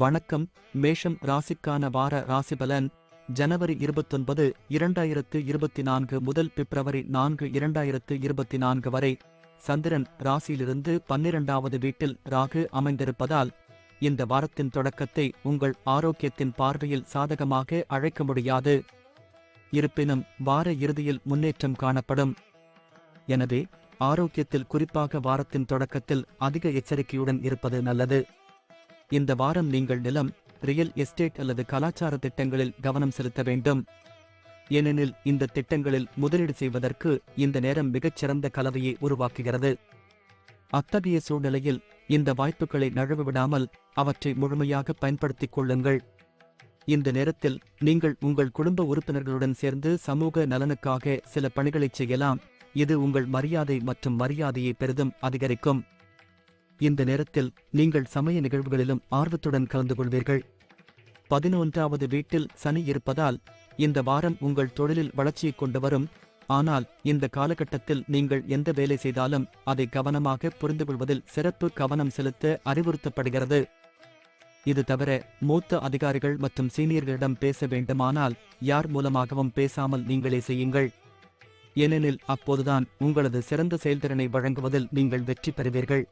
வணக்கம். மேஷம் ராசிக்கான வார ராசிபலன் ஜனவரி இருபத்தொன்பது இரண்டாயிரத்து இருபத்தி நான்கு முதல் பிப்ரவரி நான்கு இரண்டாயிரத்து இருபத்தி நான்கு வரை சந்திரன் ராசியிலிருந்து பன்னிரண்டாவது வீட்டில் ராகு அமைந்திருப்பதால் இந்த வாரத்தின் தொடக்கத்தை உங்கள் ஆரோக்கியத்தின் பார்வையில் சாதகமாக அழைக்க முடியாது. இருப்பினும் வார இறுதியில் முன்னேற்றம் காணப்படும். எனவே ஆரோக்கியத்தில் குறிப்பாக வாரத்தின் தொடக்கத்தில் அதிக எச்சரிக்கையுடன் இருப்பது நல்லது. இந்த வாரம் நீங்கள் நிலம் ரியல் எஸ்டேட் அல்லது கலாச்சார திட்டங்களில் கவனம் செலுத்த வேண்டும். ஏனெனில் இந்த திட்டங்களில் முதலீடு செய்வதற்கு இந்த நேரம் மிகச்சிறந்த கலவையை உருவாக்குகிறது. அத்தகைய சூழ்நிலையில் இந்த வாய்ப்புகளை நழுவவிடாமல் அவற்றை முழுமையாக பயன்படுத்திக் கொள்ளுங்கள். இந்த நேரத்தில் நீங்கள் உங்கள் குடும்ப உறுப்பினர்களுடன் சேர்ந்து சமூக நலனுக்காக சில பணிகளைச் செய்யலாம். இது உங்கள் மரியாதை மற்றும் மரியாதையை பெரிதும் அதிகரிக்கும். இந்த நேரத்தில் நீங்கள் சமய நிகழ்வுகளிலும் ஆர்வத்துடன் கலந்து கொள்வீர்கள். பதினொன்றாவது வீட்டில் சனி இருப்பதால் இந்த வாரம் உங்கள் தொழிலில் வளர்ச்சியை கொண்டு வரும். ஆனால் இந்த காலகட்டத்தில் நீங்கள் எந்த வேலை செய்தாலும் அதை கவனமாக புரிந்துகொள்வதில் சிறப்பு கவனம் செலுத்த அறிவுறுத்தப்படுகிறது. இது தவிர மூத்த அதிகாரிகள் மற்றும் சீனியர்களிடம் பேச வேண்டுமானால் யார் மூலமாகவும் பேசாமல் நீங்களே செய்யுங்கள். ஏனெனில் அப்போதுதான் உங்களது சிறந்த செயல்திறனை வழங்குவதில் நீங்கள் வெற்றி பெறுவீர்கள்.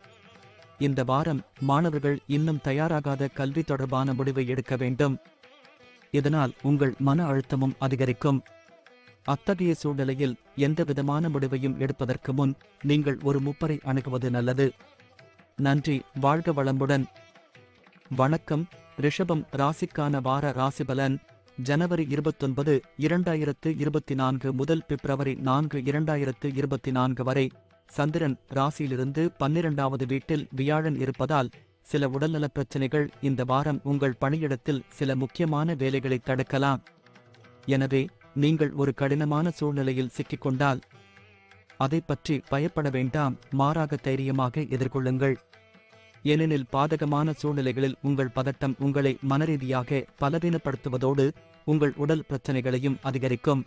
இந்த வாரம் மாணவர்கள் இன்னும் தயாராகாத கல்வி தொடர்பான முடிவை எடுக்க வேண்டும். இதனால் உங்கள் மன அழுத்தமும் அதிகரிக்கும். அத்தகைய சூழ்நிலையில் எந்தவிதமான முடிவையும் எடுப்பதற்கு முன் நீங்கள் ஒரு முப்பரை அணுகுவது நல்லது. நன்றி வாழ்க வளமுடன். வணக்கம் ரிஷபம் ராசிக்கான வார ராசிபலன் ஜனவரி இருபத்தொன்பது இரண்டாயிரத்து இருபத்தி நான்கு முதல் பிப்ரவரி நான்கு இரண்டாயிரத்து இருபத்தி நான்கு வரை. சந்திரன் ராசியிலிருந்து பன்னிரண்டாவது வீட்டில் வியாழன் இருப்பதால் சில உடல்நலப் பிரச்சினைகள் இந்த வாரம் உங்கள் பணியிடத்தில் சில முக்கியமான வேலைகளை தடுக்கலாம். எனவே நீங்கள் ஒரு கடினமான சூழ்நிலையில் சிக்கிக்கொண்டால் அதை பற்றி பயப்பட வேண்டாம் மாறாக தைரியமாக எதிர்கொள்ளுங்கள். ஏனெனில் பாதகமான சூழ்நிலைகளில் உங்கள் பதட்டம் உங்களை மனரீதியாக பலவீனப்படுத்துவதோடு உங்கள் உடல் பிரச்சனைகளையும் அதிகரிக்கும்.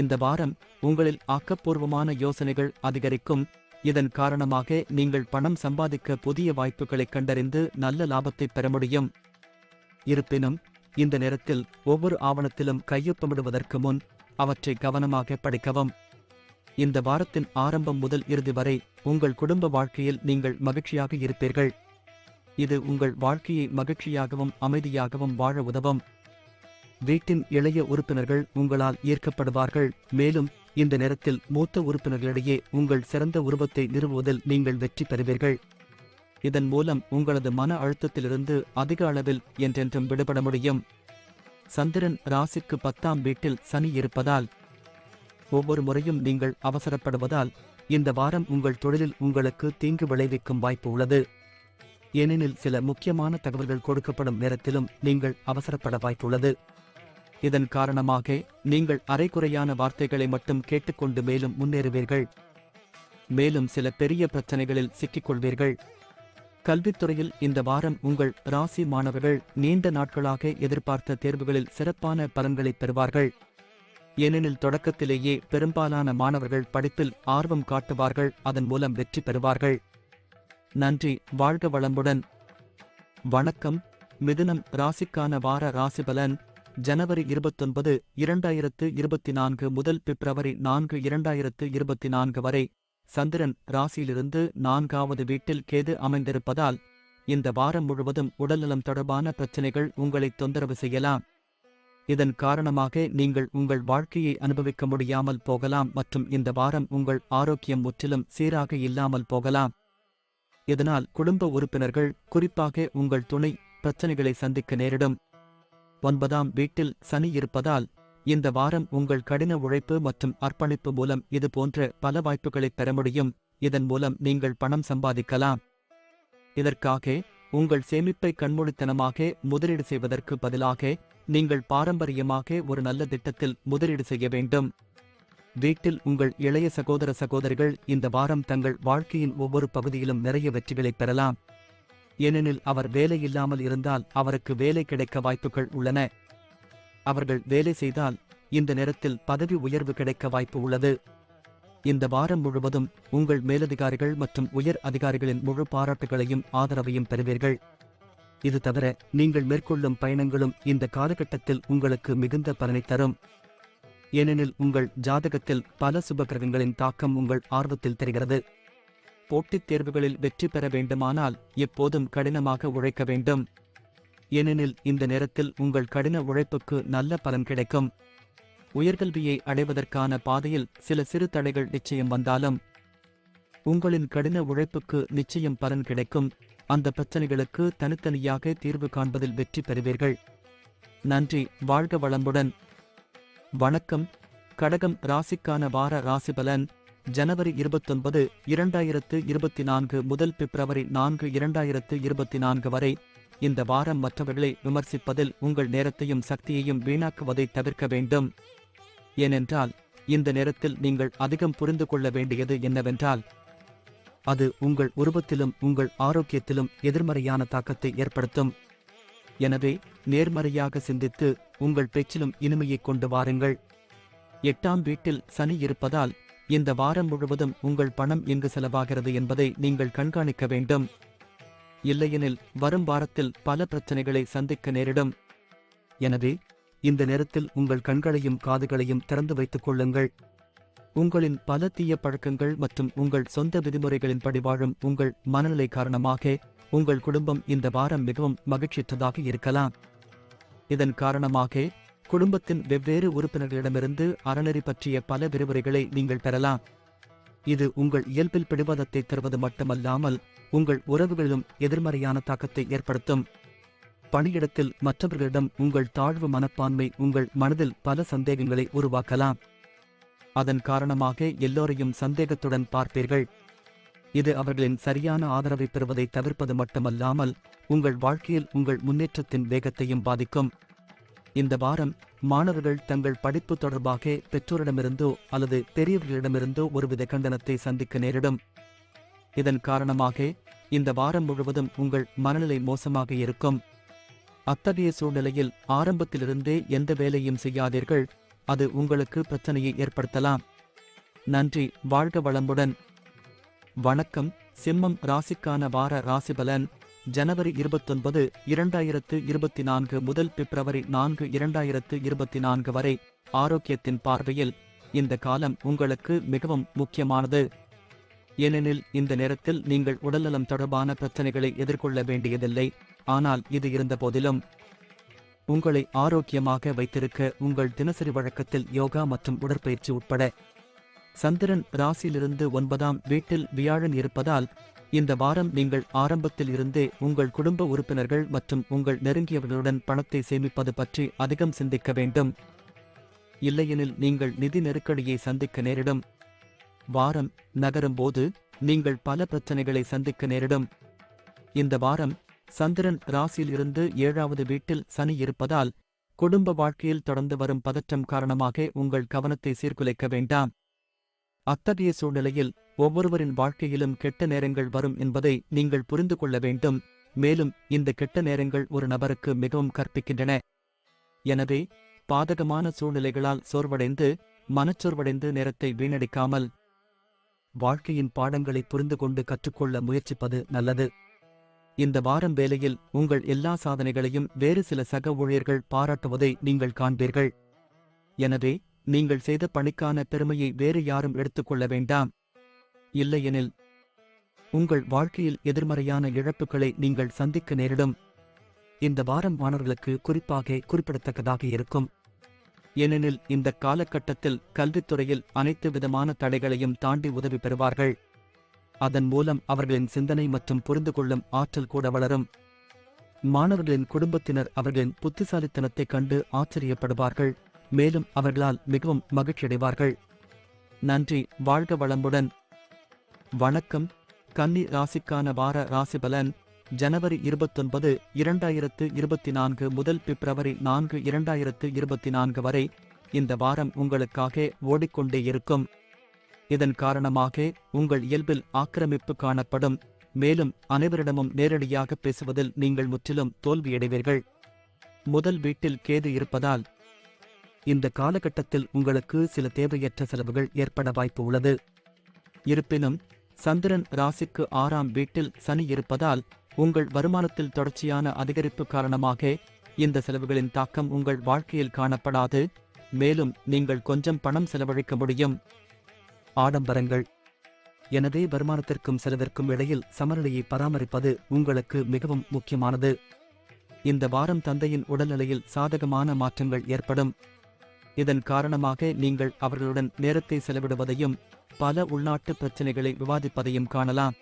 இந்த வாரம் உங்களில் ஆக்கப்பூர்வமான யோசனைகள் அதிகரிக்கும். இதன் காரணமாக நீங்கள் பணம் சம்பாதிக்க புதிய வாய்ப்புகளை கண்டறிந்து நல்ல லாபத்தை பெற முடியும். இருப்பினும் இந்த நேரத்தில் ஒவ்வொரு ஆவணத்திலும் கையொப்பமிடுவதற்கு முன் அவற்றை கவனமாக படிக்கவும். இந்த வாரத்தின் ஆரம்பம் முதல் இறுதி வரை உங்கள் குடும்ப வாழ்க்கையில் நீங்கள் மகிழ்ச்சியாக இருப்பீர்கள். இது உங்கள் வாழ்க்கையை மகிழ்ச்சியாகவும் அமைதியாகவும் வாழ உதவும். வீட்டின் இளைய உறுப்பினர்கள் உங்களால் ஈர்க்கப்படுவார்கள். மேலும் இந்த நேரத்தில் மூத்த உறுப்பினர்களிடையே உங்கள் சிறந்த உருவத்தை நிறுவுவதில் நீங்கள் வெற்றி பெறுவீர்கள். இதன் மூலம் உங்களது மன அழுத்தத்திலிருந்து அதிக அளவில் என்றென்றும் விடுபட முடியும். சந்திரன் ராசிக்கு பத்தாம் வீட்டில் சனி இருப்பதால் ஒவ்வொரு முறையும் நீங்கள் அவசரப்படுவதால் இந்த வாரம் உங்கள் தொழிலில் உங்களுக்கு தீங்கு விளைவிக்கும் வாய்ப்பு உள்ளது. ஏனெனில் சில முக்கியமான தகவல்கள் கொடுக்கப்படும் நேரத்திலும் நீங்கள் அவசரப்பட வாய்ப்புள்ளது. இதன் காரணமாக நீங்கள் அரைக்குறையான வார்த்தைகளை மட்டும் கேட்டுக்கொண்டு மேலும் முன்னேறுவீர்கள். மேலும் சில பெரிய பிரச்சனைகளில் சிக்கிக்கொள்வீர்கள். கல்வித்துறையில் இந்த வாரம் உங்கள் ராசி மாணவர்கள் நீண்ட நாட்களாக எதிர்பார்த்த தேர்வுகளில் சிறப்பான பலன்களை பெறுவார்கள். ஏனெனில் தொடக்கத்திலேயே பெரும்பாலான மாணவர்கள் படிப்பில் ஆர்வம் காட்டுவார்கள் அதன் மூலம் வெற்றி பெறுவார்கள். நன்றி வாழ்க வளமுடன். வணக்கம். மிதுனம் ராசிக்கான வார ராசிபலன் ஜனவரி இருபத்தொன்பது இரண்டாயிரத்து இருபத்தி நான்கு முதல் பிப்ரவரி நான்கு இரண்டாயிரத்து இருபத்தி நான்கு வரை சந்திரன் ராசியிலிருந்து நான்காவது வீட்டில் கேது அமைந்திருப்பதால் இந்த வாரம் முழுவதும் உடல்நலம் தொடர்பான பிரச்சினைகள் உங்களை தொந்தரவு செய்யலாம். இதன் காரணமாக நீங்கள் உங்கள் வாழ்க்கையை அனுபவிக்க முடியாமல் போகலாம் மற்றும் இந்த வாரம் உங்கள் ஆரோக்கியம் முற்றிலும் சீராக இல்லாமல் போகலாம். இதனால் குடும்ப உறுப்பினர்கள் குறிப்பாக உங்கள் துணை பிரச்சனைகளை சந்திக்க நேரிடும். ஒன்பதாம் வீட்டில் சனி இருப்பதால் இந்த வாரம் உங்கள் கடின உழைப்பு மற்றும் அர்ப்பணிப்பு மூலம் இது போன்ற பல வாய்ப்புகளை பெற முடியும். இதன் மூலம் நீங்கள் பணம் சம்பாதிக்கலாம். இதற்காக உங்கள் சேமிப்பை கண்மூடித்தனமாக முதலீடு செய்வதற்கு பதிலாக நீங்கள் பாரம்பரியமாக ஒரு நல்ல திட்டத்தில் முதலீடு செய்ய வேண்டும். வீட்டில் உங்கள் இளைய சகோதர சகோதரிகள் இந்த வாரம் தங்கள் வாழ்க்கையின் ஒவ்வொரு பகுதியிலும் நிறைய வெற்றிகளை பெறலாம். ஏனெனில் அவர் வேலை இல்லாமல் இருந்தால் அவருக்கு வேலை கிடைக்க வாய்ப்புகள் உள்ளன. அவர்கள் வேலை செய்தால் இந்த நேரத்தில் பதவி உயர்வு கிடைக்க வாய்ப்பு உள்ளது. இந்த வாரம் முழுவதும் உங்கள் மேலதிகாரிகள் மற்றும் உயர் அதிகாரிகளின் முழு பாராட்டுகளையும் ஆதரவையும் பெறுவீர்கள். இது தவிர நீங்கள் மேற்கொள்ளும் பயணங்களும் இந்த காலகட்டத்தில் உங்களுக்கு மிகுந்த பலனை தரும். ஏனெனில் உங்கள் ஜாதகத்தில் பல சுபகிரகங்களின் தாக்கம் உங்கள் ஆர்வத்தில் தெரிகிறது. போட்டித் தேர்வுகளில் வெற்றி பெற வேண்டுமானால் எப்போதும் கடினமாக உழைக்க வேண்டும். ஏனெனில் இந்த நேரத்தில் உங்கள் கடின உழைப்புக்கு நல்ல பலன் கிடைக்கும். உயர்கல்வியை அடைவதற்கான பாதையில் சில சிறு தடைகள் நிச்சயம் வந்தாலும் உங்களின் கடின உழைப்புக்கு நிச்சயம் பலன் கிடைக்கும். அந்த பிரச்சனைகளுக்கு தனித்தனியாக தீர்வு காண்பதில் வெற்றி பெறுவீர்கள். நன்றி வாழ்க வளமுடன். வணக்கம். கடகம் ராசிக்கான வார ராசிபலன். ஜனவரி இருபத்தொன்பது இரண்டாயிரத்து இருபத்தி நான்கு முதல் பிப்ரவரி நான்கு இரண்டாயிரத்து இருபத்தி நான்கு வரை இந்த வாரம் மற்றவர்களை விமர்சிப்பதில் உங்கள் நேரத்தையும் சக்தியையும் வீணாக்குவதை தவிர்க்க வேண்டும். ஏனென்றால் இந்த நேரத்தில் நீங்கள் அதிகம் புரிந்து கொள்ள வேண்டியது என்னவென்றால் அது உங்கள் உருவத்திலும் உங்கள் ஆரோக்கியத்திலும் எதிர்மறையான தாக்கத்தை ஏற்படுத்தும். எனவே நேர்மறையாக சிந்தித்து உங்கள் பேச்சிலும் இனிமையைக் கொண்டு வாருங்கள். எட்டாம் வீட்டில் சனி இருப்பதால் இந்த வாரம் முழுவதும் உங்கள் பணம் எங்கு செலவாகிறது என்பதை நீங்கள் கண்காணிக்க வேண்டும். இல்லையெனில் வரும் வாரத்தில் பல பிரச்சனைகளை சந்திக்க நேரிடும். எனவே இந்த நேரத்தில் உங்கள் கண்களையும் காதுகளையும் திறந்து வைத்துக் கொள்ளுங்கள். உங்களின் பல தீய பழக்கங்கள் மற்றும் உங்கள் சொந்த விதிமுறைகளின்படி வாழும் உங்கள் மனநிலை காரணமாக உங்கள் குடும்பம் இந்த வாரம் மிகவும் மகிழ்ச்சியற்றதாக இருக்கலாம். இதன் காரணமாக குடும்பத்தின் வெவ்வேறு உறுப்பினர்களிடமிருந்து அறநெறி பற்றிய பல விரிவுரைகளை நீங்கள் பெறலாம். இது உங்கள் இயல்பில் பிடிவாதத்தை தருவது மட்டுமல்லாமல் உங்கள் உறவுகளிலும் எதிர்மறையான தாக்கத்தை ஏற்படுத்தும். பணியிடத்தில் மற்றவர்களிடம் உங்கள் தாழ்வு மனப்பான்மை உங்கள் மனதில் பல சந்தேகங்களை உருவாக்கலாம். அதன் காரணமாக எல்லோரையும் சந்தேகத்துடன் பார்ப்பீர்கள். இது அவர்களின் சரியான ஆதரவை பெறுவதை தவிர்ப்பது மட்டுமல்லாமல் உங்கள் வாழ்க்கையில் உங்கள் முன்னேற்றத்தின் வேகத்தையும் பாதிக்கும். இந்த வாரம் மாணவர்கள் தங்கள் படிப்பு தொடர்பாக பெற்றோரிடமிருந்தோ அல்லது பெரியவர்களிடமிருந்தோ ஒருவித கண்டனத்தை சந்திக்க நேரிடும். இதன் காரணமாக இந்த வாரம் முழுவதும் உங்கள் மனநிலை மோசமாக இருக்கும். அத்தகைய சூழ்நிலையில் ஆரம்பத்திலிருந்தே எந்த வேலையும் செய்யாதீர்கள். அது உங்களுக்கு பிரச்சனையை ஏற்படுத்தலாம். நன்றி வாழ்க வளமுடன். வணக்கம். சிம்மம் ராசிக்கான வார ராசிபலன். ஜனவரி இருபத்தொன்பது இரண்டாயிரத்து இருபத்தி நான்கு முதல் பிப்ரவரி நான்கு இரண்டாயிரத்து இருபத்தி நான்கு வரை ஆரோக்கியத்தின் பார்வையில் இந்த காலம் உங்களுக்கு மிகவும் முக்கியமானது. ஏனெனில் இந்த நேரத்தில் நீங்கள் உடல்நலம் தொடர்பான பிரச்சனைகளை எதிர்கொள்ள வேண்டியதில்லை. ஆனால் இது இருந்தபோதிலும் உங்களை ஆரோக்கியமாக வைத்திருக்க உங்கள் தினசரி வழக்கத்தில் யோகா மற்றும் உடற்பயிற்சி உட்பட சந்திரன் ராசியிலிருந்து ஒன்பதாம் வீட்டில் வியாழன் இருப்பதால் இந்த வாரம் நீங்கள் ஆரம்பத்தில் இருந்தே உங்கள் குடும்ப உறுப்பினர்கள் மற்றும் உங்கள் நெருங்கியவர்களுடன் பணத்தை சேமிப்பது பற்றி அதிகம் சிந்திக்க வேண்டும். இல்லையெனில் நீங்கள் நிதி நெருக்கடியை சந்திக்க நேரிடும். வாரம் நகரும் போது நீங்கள் பல பிரச்சனைகளை சந்திக்க நேரிடும். இந்த வாரம் சந்திரன் ராசியில் இருந்து ஏழாவது வீட்டில் சனி இருப்பதால் குடும்ப வாழ்க்கையில் தொடர்ந்து வரும் பதற்றம் காரணமாக உங்கள் கவனத்தை சீர்குலைக்க வேண்டாம். அத்தகைய சூழ்நிலையில் ஒவ்வொருவரின் வாழ்க்கையிலும் கெட்ட நேரங்கள் வரும் என்பதை நீங்கள் புரிந்து கொள்ள வேண்டும். மேலும் இந்த கெட்ட நேரங்கள் ஒரு நபருக்கு மிகவும் கற்பிக்கின்றன. எனவே பாதகமான சூழ்நிலைகளால் சோர்வடைந்து மனச்சோர்வடைந்து நேரத்தை வீணடிக்காமல் வாழ்க்கையின் பாடங்களை புரிந்து கொண்டு கற்றுக்கொள்ள முயற்சிப்பது நல்லது. இந்த வாரம் வேலையில் உங்கள் எல்லா சாதனைகளையும் வேறு சில சக ஊழியர்கள் பாராட்டுவதை நீங்கள் காண்பீர்கள். எனவே நீங்கள் செய்த பணிக்கான பெருமையை வேறு யாரும் எடுத்துக்கொள்ள வேண்டாம். இல்லையெனில் உங்கள் வாழ்க்கையில் எதிர்மறையான இழப்புகளை நீங்கள் சந்திக்க நேரிடும். இந்த வாரம் மாணவர்களுக்கு குறிப்பாக குறிப்பிடத்தக்கதாக இருக்கும். ஏனெனில் இந்த காலகட்டத்தில் கல்வித்துறையில் அனைத்து விதமான தடைகளையும் தாண்டி உதவி பெறுவார்கள். அதன் மூலம் அவர்களின் சிந்தனை மற்றும் புரிந்து கொள்ளும் ஆற்றல் கூட வளரும். மாணவர்களின் குடும்பத்தினர் அவர்களின் புத்திசாலித்தனத்தைக் கண்டு ஆச்சரியப்படுவார்கள். மேலும் அவர்களால் மிகவும் மகிழ்ச்சியடைவார்கள். நன்றி வாழ்க வளமுடன். வணக்கம். கன்னி ராசிக்கான வார ராசிபலன் ஜனவரி இருபத்தொன்பது இரண்டாயிரத்து இருபத்தி நான்கு முதல் பிப்ரவரி நான்கு இரண்டாயிரத்து இருபத்தி நான்கு வரை இந்த வாரம் உங்களுக்காக ஓடிக்கொண்டே இருக்கும். இதன் காரணமாக உங்கள் இயல்பில் ஆக்கிரமிப்பு காணப்படும். மேலும் அனைவரிடமும் நேரடியாக பேசுவதில் நீங்கள் முற்றிலும் தோல்வியடைவீர்கள். முதல் வீட்டில் கேது இருப்பதால் இந்த காலகட்டத்தில் உங்களுக்கு சில தேவையற்ற செலவுகள் ஏற்பட வாய்ப்பு உள்ளது. இருப்பினும் சந்திரன் ராசிக்கு ஆறாம் வீட்டில் சனி இருப்பதால் உங்கள் வருமானத்தில் தொடர்ச்சியான அதிகரிப்பு காரணமாக இந்த செலவுகளின் தாக்கம் உங்கள் வாழ்க்கையில் காணப்படாது. மேலும் நீங்கள் கொஞ்சம் பணம் செலவழிக்க முடியும். ஆடம்பரங்கள். எனவே வருமானத்திற்கும் செலவிற்கும் இடையில் சமநிலையை பராமரிப்பது உங்களுக்கு மிகவும் முக்கியமானது. இந்த வாரம் தந்தையின் உடல்நிலையில் சாதகமான மாற்றங்கள் ஏற்படும். இதன் காரணமாக நீங்கள் அவர்களுடன் நேரத்தை செலவிடுவதையும் பல உள்நாட்டு பிரச்சினைகளை விவாதிப்பதையும் காணலாம்.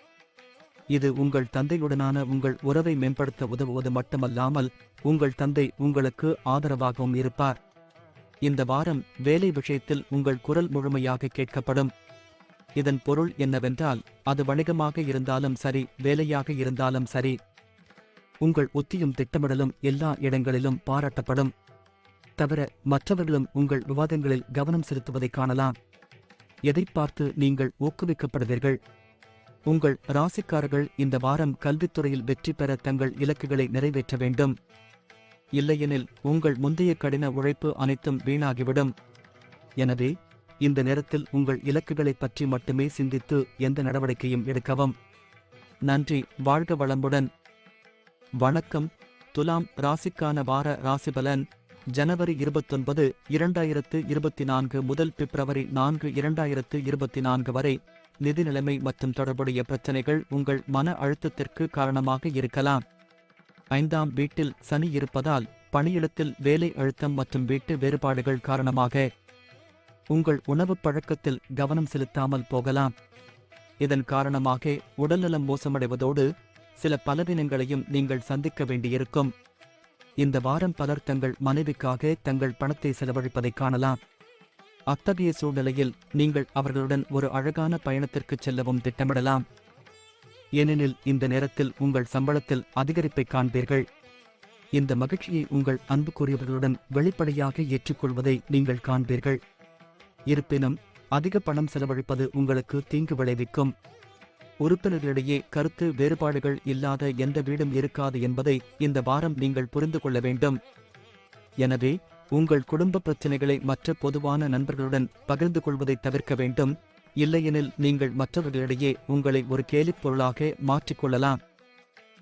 இது உங்கள் தந்தையுடனான உங்கள் உறவை மேம்படுத்த உதவுவது மட்டுமல்லாமல் உங்கள் தந்தை உங்களுக்கு ஆதரவாகவும் இருப்பார். இந்த வாரம் வேலை விஷயத்தில் உங்கள் குரல் முழுமையாக கேட்கப்படும். இதன் பொருள் என்னவென்றால் அது வணிகமாக இருந்தாலும் சரி வேலையாக இருந்தாலும் சரி. உங்கள் உத்தியும் திட்டமிடலும் எல்லா இடங்களிலும் பாராட்டப்படும். தவிர மற்றவர்களும் உங்கள் விவாதங்களில் கவனம் செலுத்துவதைக் காணலாம். எதைப் பார்த்து நீங்கள் ஊக்குவிக்கப்படுவீர்கள்? உங்கள் ராசிக்காரர்கள் இந்த வாரம் கல்வித்துறையில் வெற்றி பெற தங்கள் இலக்குகளை நிறைவேற்ற வேண்டும். இல்லையெனில் உங்கள் முந்தைய கடின உழைப்பு அனைத்தும் வீணாகிவிடும். எனவே இந்த நேரத்தில் உங்கள் இலக்குகளைப் பற்றி மட்டுமே சிந்தித்து எந்த நடவடிக்கையும் எடுக்கவும். நன்றி வாழ்க வளமுடன். வணக்கம். துலாம் ராசிக்கான வார ராசிபலன் ஜனவரி இருபத்தொன்பது இரண்டாயிரத்து இருபத்தி நான்கு முதல் பிப்ரவரி நான்கு இரண்டாயிரத்து இருபத்தி நான்கு வரை நிதி நிலைமை மற்றும் தொடர்புடைய பிரச்சனைகள் உங்கள் மன அழுத்தத்திற்கு காரணமாக இருக்கலாம். ஐந்தாம் வீட்டில் சனி இருப்பதால் பணியிடத்தில் வேலை அழுத்தம் மற்றும் வீட்டு வேறுபாடுகள் காரணமாக உங்கள் உணவு பழக்கத்தில் கவனம் செலுத்தாமல் போகலாம். இதன் காரணமாக உடல்நலம் மோசமடைவதோடு சில பலவீனங்களையும் நீங்கள் சந்திக்க வேண்டியிருக்கும். இந்த வாரம் பலர் தங்கள் மனைவிக்காக தங்கள் பணத்தை செலவழிப்பதைக் காணலாம். அத்தகைய சூழ்நிலையில் நீங்கள் அவர்களுடன் ஒரு அழகான பயணத்திற்கு செல்லவும் திட்டமிடலாம். ஏனெனில் இந்த நேரத்தில் உங்கள் சம்பளத்தில் அதிகரிப்பை காண்பீர்கள். இந்த மகிழ்ச்சியை உங்கள் அன்புக்குரியவர்களுடன் வெளிப்படையாக ஏற்றுக்கொள்வதை நீங்கள் காண்பீர்கள். இருப்பினும் அதிக பணம் செலவழிப்பது உங்களுக்கு தீங்கு விளைவிக்கும். உறுப்பினர்களிடையே கருத்து வேறுபாடுகள் இல்லாத எந்த வீடும் இருக்காது என்பதை இந்த வாரம் நீங்கள் புரிந்து கொள்ள வேண்டும். எனவே உங்கள் குடும்ப பிரச்சினைகளை மற்ற பொதுவான நண்பர்களுடன் பகிர்ந்து கொள்வதை தவிர்க்க வேண்டும். இல்லையெனில் நீங்கள் மற்றவர்களிடையே உங்களை ஒரு கேலிப் பொருளாக மாற்றிக்கொள்ளலாம்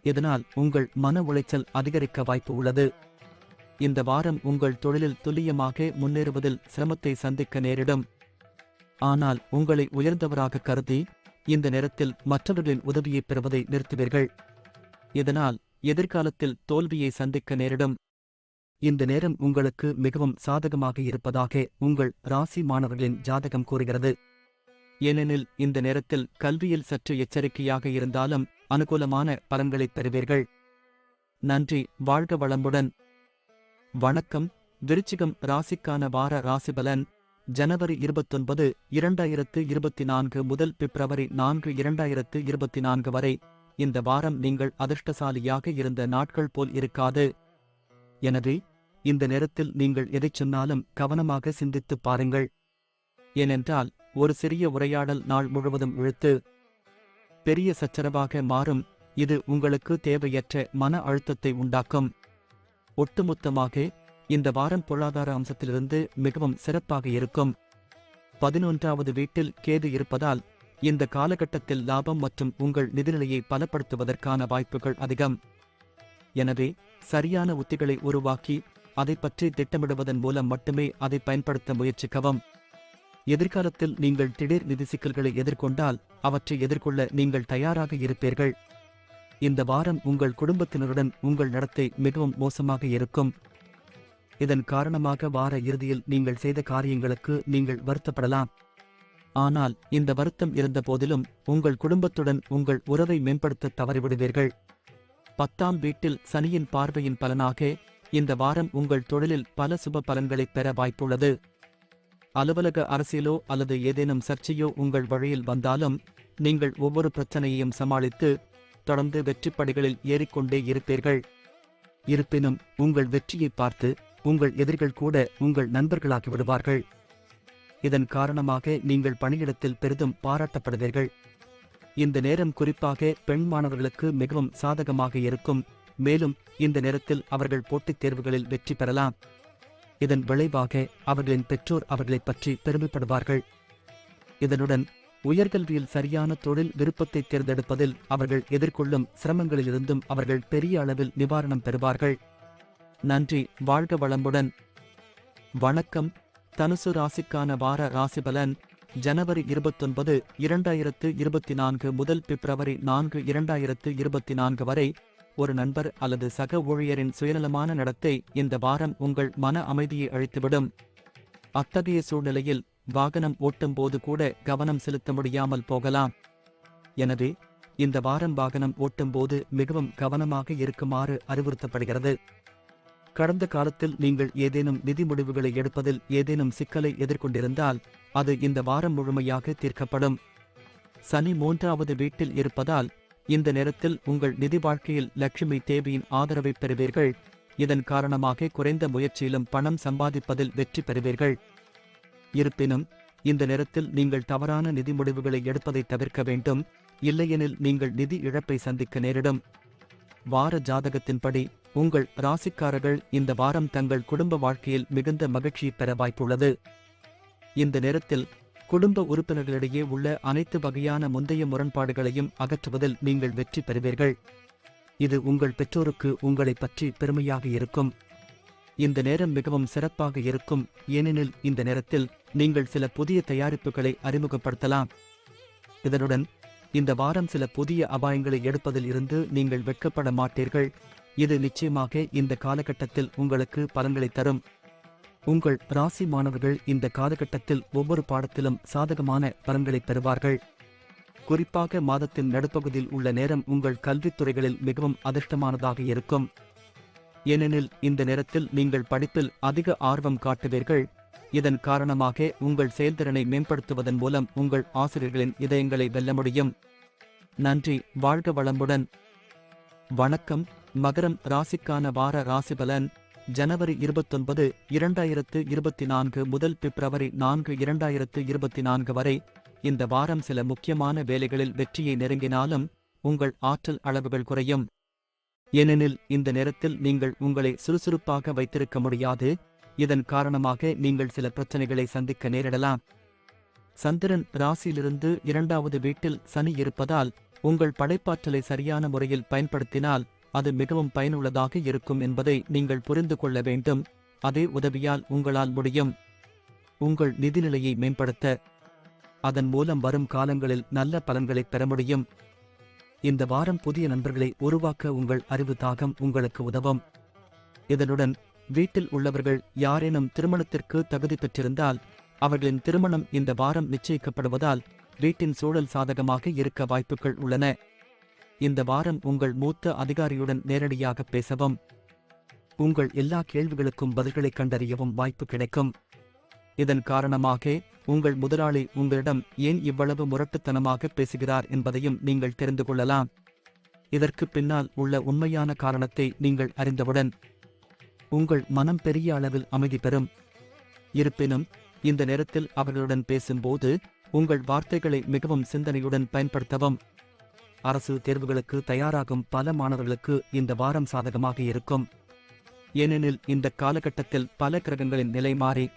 இதனால் உங்கள் மன உளைச்சல் அதிகரிக்க வாய்ப்பு உள்ளது. இந்த வாரம் உங்கள் தொழிலில் துல்லியமாக முன்னேறுவதில் சிரமத்தை சந்திக்க நேரிடும். ஆனால் உங்களை உயர்ந்தவராக கருதி இந்த நேரத்தில் மற்றவர்களின் உதவியை பெறுவதை நிறுத்துவீர்கள். இதனால் எதிர்காலத்தில் தோல்வியை சந்திக்க நேரிடும். இந்த நேரம் உங்களுக்கு மிகவும் சாதகமாக இருப்பதாக உங்கள் ராசி மாணவர்களின் ஜாதகம் கூறுகிறது. ஏனெனில் இந்த நேரத்தில் கல்வியில் சற்று எச்சரிக்கையாக இருந்தாலும் அனுகூலமான பலன்களைப் பெறுவீர்கள். நன்றி வாழ்க வளமுடன். வணக்கம். விருச்சிகம் ராசிக்கான வார ராசிபலன் ஜனவரி இருபத்தொன்பது இரண்டாயிரத்து இருபத்தி நான்கு முதல் பிப்ரவரி நான்கு இரண்டாயிரத்து இருபத்தி நான்கு வரை. இந்த வாரம் நீங்கள் அதிர்ஷ்டசாலியாக இருந்த நாட்கள் போல் இருக்காது. எனவே இந்த நேரத்தில் நீங்கள் எதைச் சொன்னாலும் கவனமாக சிந்தித்துப் பாருங்கள். ஏனென்றால் ஒரு சிறிய உரையாடல் நாள் முழுவதும் இழுத்து பெரிய சச்சரவாக மாறும். இது உங்களுக்கு தேவையற்ற மன அழுத்தத்தை உண்டாக்கும். ஒட்டுமொத்தமாக இந்த வாரம் பொருளாதார அம்சத்திலிருந்து மிகவும் சிறப்பாக இருக்கும். பதினொன்றாவது வீட்டில் கேது இருப்பதால் இந்த காலகட்டத்தில் லாபம் மற்றும் உங்கள் நிதிநிலையை பலப்படுத்துவதற்கான வாய்ப்புகள் அதிகம். எனவே சரியான உத்திகளை உருவாக்கி அதை பற்றி திட்டமிடுவதன் மூலம் மட்டுமே அதை பயன்படுத்த முயற்சிக்கவும். எதிர்காலத்தில் நீங்கள் திடீர் நிதி சிக்கல்களை எதிர்கொண்டால் அவற்றை எதிர்கொள்ள நீங்கள் தயாராக இருப்பீர்கள். இந்த வாரம் உங்கள் குடும்பத்தினருடன் உங்கள் நடத்தை மிகவும் மோசமாக இருக்கும். இதன் காரணமாக வார இறுதியில் நீங்கள் செய்த காரியங்களுக்கு நீங்கள் வருத்தப்படலாம். ஆனால் இந்த வருத்தம் இருந்த போதிலும் உங்கள் குடும்பத்துடன் உங்கள் உறவை மேம்படுத்த தவறிவிடுவீர்கள். பத்தாம் வீட்டில் சனியின் பார்வையின் பலனாக இந்த வாரம் உங்கள் தொழிலில் பல சுப பலன்களைப் பெற வாய்ப்புள்ளது. அலுவலக அரசியலோ அல்லது ஏதேனும் சர்ச்சையோ உங்கள் வழியில் வந்தாலும் நீங்கள் ஒவ்வொரு பிரச்சனையையும் சமாளித்து தொடர்ந்து வெற்றிப்படிகளில் ஏறிக்கொண்டே இருப்பீர்கள். இருப்பினும் உங்கள் வெற்றியை பார்த்து உங்கள் எதிரிகள் கூட உங்கள் நண்பர்களாகி விடுவார்கள். இதன் காரணமாக நீங்கள் பணியிடத்தில் பெரிதும் பாராட்டப்படுவீர்கள். இந்த நேரம் குறிப்பாக பெண் மாணவர்களுக்கு மிகவும் சாதகமாக இருக்கும். மேலும் இந்த நேரத்தில் அவர்கள் போட்டித் தேர்வுகளில் வெற்றி பெறலாம். இதன் விளைவாக அவர்களின் பெற்றோர் அவர்களைப் பற்றி பெருமைப்படுவார்கள். இதனுடன் உயர்கல்வியில் சரியான தொழில் விருப்பத்தை தேர்ந்தெடுப்பதில் அவர்கள் எதிர்கொள்ளும் சிரமங்களிலிருந்தும் அவர்கள் பெரிய அளவில் நிவாரணம் பெறுவார்கள். நன்றி வாழ்க வளம்புடன் வணக்கம் தனுசு ராசிக்கான வார ராசிபலன் ஜனவரி இருபத்தொன்பது இரண்டாயிரத்து இருபத்தி நான்கு முதல் பிப்ரவரி நான்கு இரண்டாயிரத்து இருபத்தி நான்கு வரை ஒரு நண்பர் அல்லது சக ஊழியரின் சுயநலமான நடத்தை இந்த வாரம் உங்கள் மன அமைதியை அழித்துவிடும். அத்தகைய சூழ்நிலையில் வாகனம் ஓட்டும் போது கூட கவனம் செலுத்த முடியாமல் போகலாம். எனவே இந்த வாரம் வாகனம் ஓட்டும்போது மிகவும் கவனமாக இருக்குமாறு அறிவுறுத்தப்படுகிறது. கடந்த காலத்தில் நீங்கள் ஏதேனும் நிதி முடிவுகளை எடுப்பதில் ஏதேனும் சிக்கலை எதிர்கொண்டிருந்தால் அது இந்த வாரம் முழுமையாக தீர்க்கப்படும். சனி மூன்றாவது வீட்டில் இருப்பதால் இந்த நேரத்தில் உங்கள் நிதி வாழ்க்கையில் லட்சுமி தேவியின் ஆதரவை பெறுவீர்கள். இதன் காரணமாக குறைந்த முயற்சியிலும் பணம் சம்பாதிப்பதில் வெற்றி பெறுவீர்கள். இருப்பினும் இந்த நேரத்தில் நீங்கள் தவறான நிதி முடிவுகளை எடுப்பதை தவிர்க்க வேண்டும். இல்லையெனில் நீங்கள் நிதி இழப்பை சந்திக்க நேரிடும். வார ஜாதகத்தின்படி உங்கள் ராசிக்காரர்கள் இந்த வாரம் தங்கள் குடும்ப வாழ்க்கையில் மிகுந்த மகிழ்ச்சி பெற வாய்ப்புள்ளது. இந்த நேரத்தில் குடும்ப உறுப்பினர்களிடையே உள்ள அனைத்து வகையான முந்தைய முரண்பாடுகளையும் அகற்றுவதில் நீங்கள் வெற்றி பெறுவீர்கள். இது உங்கள் பெற்றோருக்கு உங்களைப் பற்றி பெருமையாக இருக்கும். இந்த நேரம் மிகவும் சிறப்பாக இருக்கும். ஏனெனில் இந்த நேரத்தில் நீங்கள் சில புதிய தயாரிப்புகளை அறிமுகப்படுத்தலாம். இதனுடன் இந்த வாரம் சில புதிய அபாயங்களை எடுப்பதில் இருந்து நீங்கள் வெட்கப்பட மாட்டீர்கள். இது நிச்சயமாக இந்த காலகட்டத்தில் உங்களுக்கு பலன்களை தரும். உங்கள் ராசி மாணவர்கள் இந்த காலகட்டத்தில் ஒவ்வொரு பாடத்திலும் சாதகமான பலன்களை பெறுவார்கள். குறிப்பாக மாதத்தின் நடுப்பகுதியில் உள்ள நேரம் உங்கள் கல்வித்துறைகளில் மிகவும் அதிர்ஷ்டமானதாக இருக்கும். ஏனெனில் இந்த நேரத்தில் நீங்கள் படிப்பில் அதிக ஆர்வம் காட்டுவீர்கள். இதன் காரணமாக உங்கள் செயல்திறனை மேம்படுத்துவதன் மூலம் உங்கள் ஆசிரியர்களின் இதயங்களை வெல்ல முடியும். நன்றி வாழ்க வளமுடன். வணக்கம். மகரம் ராசிக்கான வார ராசிபலன் ஜனவரி இருபத்தொன்பது இரண்டாயிரத்து இருபத்தி நான்கு முதல் பிப்ரவரி நான்கு இரண்டாயிரத்து இருபத்தி நான்கு வரை இந்த வாரம் சில முக்கியமான வேலைகளில் வெற்றியை நெருங்கினாலும் உங்கள் ஆற்றல் அளவுகள் குறையும். ஏனெனில் இந்த நேரத்தில் நீங்கள் உங்களை சுறுசுறுப்பாக வைத்திருக்க முடியாது. இதன் காரணமாக நீங்கள் சில பிரச்சனைகளை சந்திக்க நேரிடலாம். சந்திரன் ராசியிலிருந்து இரண்டாவது வீட்டில் சனி இருப்பதால் உங்கள் படைப்பாற்றலை சரியான முறையில் பயன்படுத்தினால் அது மிகவும் பயனுள்ளதாக இருக்கும் என்பதை நீங்கள் புரிந்து கொள்ள வேண்டும். அதே உதவியால் உங்களால் முடியும். உங்கள் நிதிநிலையை மேம்படுத்த அதன் மூலம் வரும் காலங்களில் நல்ல பலன்களை பெற முடியும். இந்த வாரம் புதிய நண்பர்களை உருவாக்க உங்கள் அறிவு தாகம் உங்களுக்கு உதவும். இதனுடன் வீட்டில் உள்ளவர்கள் யாரேனும் திருமணத்திற்கு தகுதி பெற்றிருந்தால் அவர்களின் திருமணம் இந்த வாரம் நிச்சயிக்கப்படுவதால் வீட்டின் சூழல் சாதகமாக இருக்க வாய்ப்புகள் உள்ளன. இந்த வாரம் உங்கள் மூத்த அதிகாரியுடன் நேரடியாக பேசவும். உங்கள் எல்லா கேள்விகளுக்கும் பதில்களை கண்டறியவும் வாய்ப்பு கிடைக்கும். இதன் காரணமாக உங்கள் முதலாளி உங்களிடம் ஏன் இவ்வளவு முரட்டுத்தனமாக பேசுகிறார் என்பதையும் நீங்கள் தெரிந்து கொள்ளலாம். இதற்கு பின்னால் உள்ள உண்மையான காரணத்தை நீங்கள் அறிந்தவுடன் உங்கள் மனம் பெரிய அளவில் அமைதி பெறும். இருப்பினும் இந்த நேரத்தில் அவர்களுடன் பேசும்போது உங்கள் வார்த்தைகளை மிகவும் சிந்தனையுடன் பயன்படுத்தவும். அரசு தேர்வுகளுக்கு தயாராகும் பல மாணவர்களுக்கு இந்த வாரம் சாதகமாக இருக்கும். ஏனெனில் இந்த காலகட்டத்தில் பல கிரகங்களின் நிலை மாறி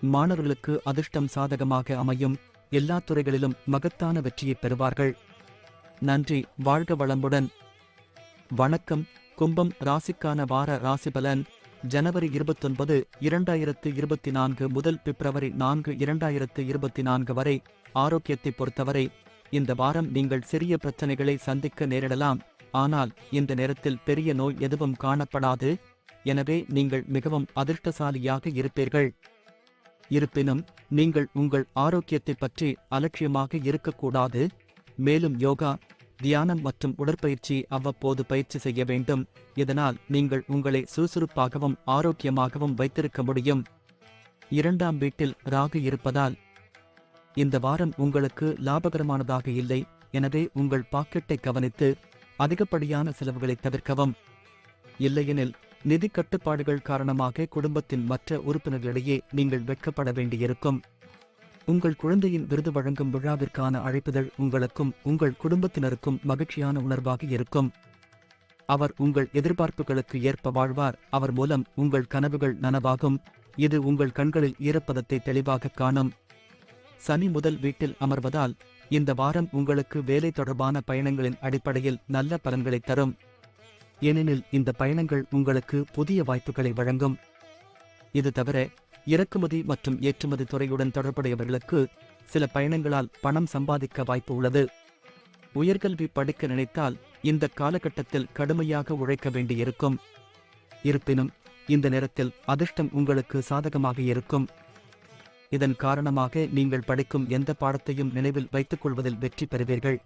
மாணவர்களுக்கு அதிர்ஷ்டம் சாதகமாக அமையும். எல்லா துறைகளிலும் மகத்தான வெற்றியை பெறுவார்கள். நன்றி வாழ்க வளமுடன். வணக்கம் கும்பம் ராசிக்கான வார ராசிபலன். ஜனவரி இருபத்தொன்பது இரண்டாயிரத்து இருபத்தி நான்கு முதல் பிப்ரவரி நான்கு இரண்டாயிரத்து இருபத்தி நான்கு வரை ஆரோக்கியத்தை பொறுத்தவரை இந்த வாரம் நீங்கள் சிறிய பிரச்சனைகளை சந்திக்க நேரிடலாம். ஆனால் இந்த நேரத்தில் பெரிய நோய் எதுவும் காணப்படாது. எனவே நீங்கள் மிகவும் அதிர்ஷ்டசாலியாக இருப்பீர்கள். இருப்பினும் நீங்கள் உங்கள் ஆரோக்கியத்தை பற்றி அலட்சியமாக இருக்கக்கூடாது. மேலும் யோகா தியானம் மற்றும் உடற்பயிற்சி அவ்வப்போது பயிற்சி செய்ய வேண்டும். இதனால் நீங்கள் உங்களை சுறுசுறுப்பாகவும் ஆரோக்கியமாகவும் வைத்திருக்க முடியும். இரண்டாம் வீட்டில் ராகு இருப்பதால் இந்த வாரம் உங்களுக்கு லாபகரமானதாக இல்லை எனவே உங்கள் பாக்கெட்டை கவனித்து அதிகப்படியான செலவுகளை தவிர்க்கவும். இல்லையெனில் நிதி கட்டுப்பாடுகள் காரணமாக குடும்பத்தின் மற்ற உறுப்பினர்களிடையே நீங்கள் வெட்கப்பட வேண்டியிருக்கும். உங்கள் குழந்தையின் விருது வழங்கும் விழாவிற்கான அழைப்புதல் உங்களுக்கும் உங்கள் குடும்பத்தினருக்கும் மகிழ்ச்சியான உணர்வாக இருக்கும். அவர் உங்கள் எதிர்பார்ப்புகளுக்கு ஏற்ப வாழ்வார் அவர் மூலம் உங்கள் கனவுகள் நனவாகும் இது உங்கள் கண்களில் ஈரப்பதத்தை தெளிவாக காணும். சனி முதல் வீட்டில் அமர்வதால் இந்த வாரம் உங்களுக்கு வேலை தொடர்பான பயணங்களின் அடிப்படையில் நல்ல பலன்களை தரும். ஏனெனில் இந்த பயணங்கள் உங்களுக்கு புதிய வாய்ப்புகளை வழங்கும். இது தவிர இறக்குமதி மற்றும் ஏற்றுமதி துறையுடன் தொடர்புடையவர்களுக்கு சில பயணங்களால் பணம் சம்பாதிக்க வாய்ப்பு உள்ளது. உயர்கல்வி படிக்க நினைத்தால் இந்த காலகட்டத்தில் கடுமையாக உழைக்க வேண்டியிருக்கும். இருப்பினும் இந்த நேரத்தில் அதிர்ஷ்டம் உங்களுக்கு சாதகமாக இருக்கும். இதன் காரணமாக நீங்கள் படிக்கும் எந்த பாடத்தையும் நினைவில் வைத்துக் கொள்வதில் வெற்றி பெறுவீர்கள்.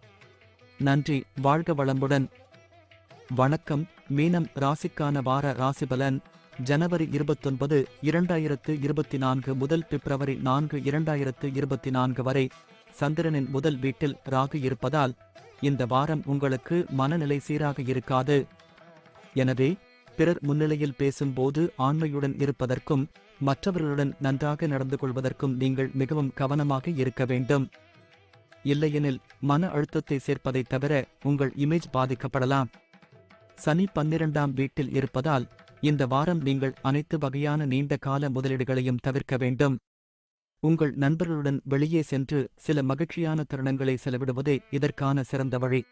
நன்றி வாழ்க வளமுடன். வணக்கம் மீனம் ராசிக்கான வார ராசிபலன் ஜனவரி இருபத்தொன்பது இரண்டாயிரத்து இருபத்தி நான்கு முதல் பிப்ரவரி நான்கு இரண்டாயிரத்து இருபத்தி நான்கு வரை சந்திரனின் முதல் வீட்டில் ராகு இருப்பதால் இந்த வாரம் உங்களுக்கு மனநிலை சீராக இருக்காது. எனவே பிறர் முன்னிலையில் பேசும்போது ஆண்மையுடன் இருப்பதற்கும் மற்றவர்களுடன் நன்றாக நடந்து கொள்வதற்கும் நீங்கள் மிகவும் கவனமாக இருக்க வேண்டும். இல்லையெனில் மன அழுத்தத்தை சேர்ப்பதைத் தவிர உங்கள் இமேஜ் பாதிக்கப்படலாம். சனி பன்னிரண்டாம் வீட்டில் இருப்பதால் இந்த வாரம் நீங்கள் அனைத்து வகையான நீண்ட கால முதலீடுகளையும் தவிர்க்க வேண்டும். உங்கள் நண்பர்களுடன் வெளியே சென்று சில மகிழ்ச்சியான தருணங்களை செலவிடுவதே இதற்கான சிறந்த வழி.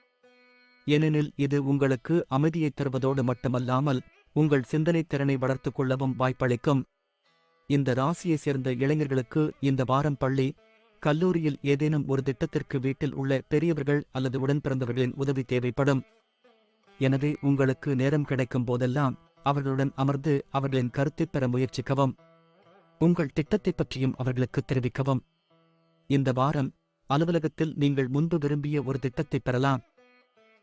ஏனெனில் இது உங்களுக்கு அமைதியைத் தருவதோடு மட்டுமல்லாமல் உங்கள் சிந்தனைத் திறனை வளர்த்துக் கொள்ளவும் வாய்ப்பளிக்கும். இந்த ராசியைச் சேர்ந்த இளைஞர்களுக்கு இந்த வாரம் பள்ளி கல்லூரியில் ஏதேனும் ஒரு திட்டத்திற்கு வீட்டில் உள்ள பெரியவர்கள் அல்லது உடன் பிறந்தவர்களின் உதவி தேவைப்படும். எனவே உங்களுக்கு நேரம் கிடைக்கும் போதெல்லாம் அவர்களுடன் அமர்ந்து அவர்களின் கருத்தைப் பெற முயற்சிக்கவும். உங்கள் திட்டத்தைப் பற்றியும் அவர்களுக்கு தெரிவிக்கவும். இந்த வாரம் அலுவலகத்தில் நீங்கள் முன்பு விரும்பிய ஒரு திட்டத்தைப் பெறலாம்.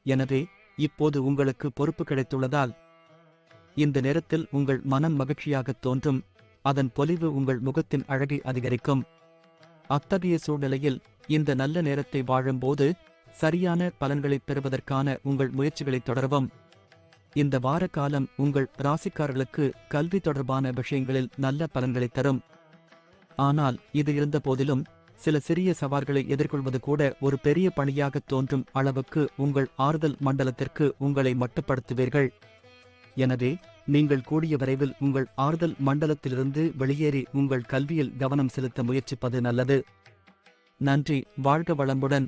எனவே இப்போது உங்களுக்கு பொறுப்பு கிடைத்துள்ளதால் இந்த நேரத்தில் உங்கள் மனம் மகிழ்ச்சியாகத் தோன்றும். அதன் பொலிவு உங்கள் முகத்தின் அழகை அதிகரிக்கும். அத்தகைய சூழ்நிலையில் இந்த நல்ல நேரத்தை வாழும்போது சரியான பலன்களை பெறுவதற்கான உங்கள் முயற்சிகளை தொடரவும். இந்த வார காலம் உங்கள் ராசிக்காரர்களுக்கு கல்வி தொடர்பான விஷயங்களில் நல்ல பலன்களை தரும். ஆனால் இது இருந்த போதிலும் சில சிறிய சவால்களை எதிர்கொள்வது கூட ஒரு பெரிய பணியாகத் தோன்றும் அளவுக்கு உங்கள் ஆறுதல் மண்டலத்திற்கு உங்களை மட்டுப்படுத்துவீர்கள். எனவே நீங்கள் கூடிய விரைவில் உங்கள் ஆறுதல் மண்டலத்திலிருந்து வெளியேறி உங்கள் கல்வியில் கவனம் செலுத்த முயற்சிப்பது நல்லது. நன்றி வாழ்க வளமுடன்.